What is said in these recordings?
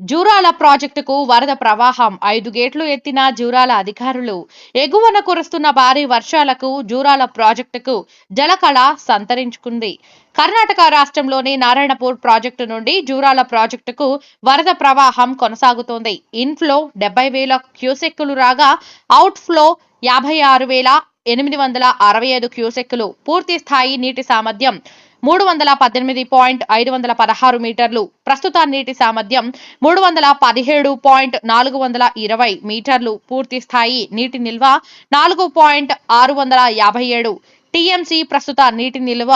జూరాల ప్రాజెక్టుకు వరద ప్రవాహం. ఐదు గేట్లు ఎత్తిన జూరాల అధికారులు. ఎగువన కురుస్తున్న భారీ వర్షాలకు జూరాల ప్రాజెక్టుకు జలకళ సంతరించుకుంది. కర్ణాటక రాష్ట్రంలోని నారాయణపూర్ ప్రాజెక్టు నుండి జూరాల ప్రాజెక్టుకు వరద ప్రవాహం కొనసాగుతోంది. ఇన్ఫ్లో డెబ్బై వేల క్యూసెక్కులు రాగా అవుట్ఫ్లో యాభై ఆరు వేల ఎనిమిది వందల అరవై ఐదు క్యూసెక్కులు పూర్తి స్థాయి నీటి సామర్థ్యం మూడు వందల పద్దెనిమిది పాయింట్ ఐదు వందల పదహారు మీటర్లు. ప్రస్తుత నీటి సామర్థ్యం మూడు వందల పదిహేడు పాయింట్ నాలుగు వందల ఇరవై మీటర్లు. పూర్తి స్థాయి నీటి నిల్వ నాలుగు పాయింట్ ఆరు వందల యాభై ఏడు. టీఎంసీ ప్రస్తుత నీటి నిల్వ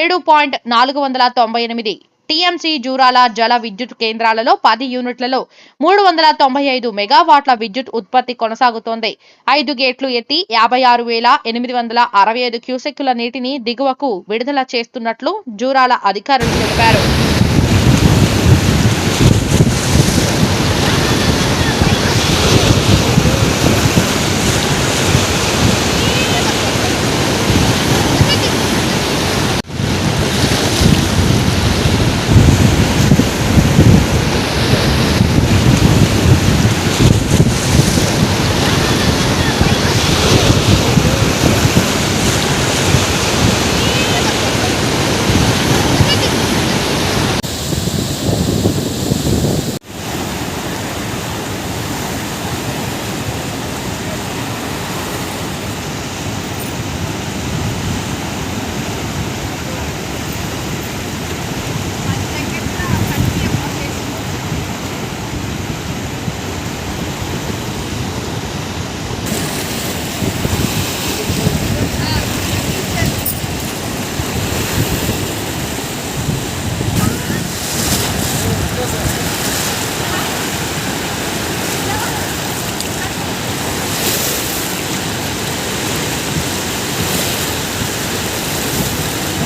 ఏడు పాయింట్ నాలుగు వందల తొంభై ఎనిమిది. టీఎంసీ జూరాల జల విద్యుత్ కేంద్రాలలో పది యూనిట్లలో మూడు వందల తొంభై ఐదు మెగావాట్ల విద్యుత్ ఉత్పత్తి కొనసాగుతోంది. ఐదు గేట్లు ఎత్తి యాభై ఆరు వేల ఎనిమిది వందల అరవై ఐదు క్యూసెక్కుల నీటిని దిగువకు విడుదల చేస్తున్నట్లు జూరాల అధికారులు తెలిపారు.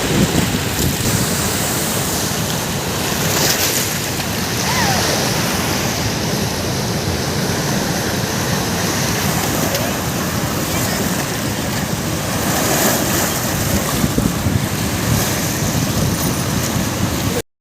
Bye.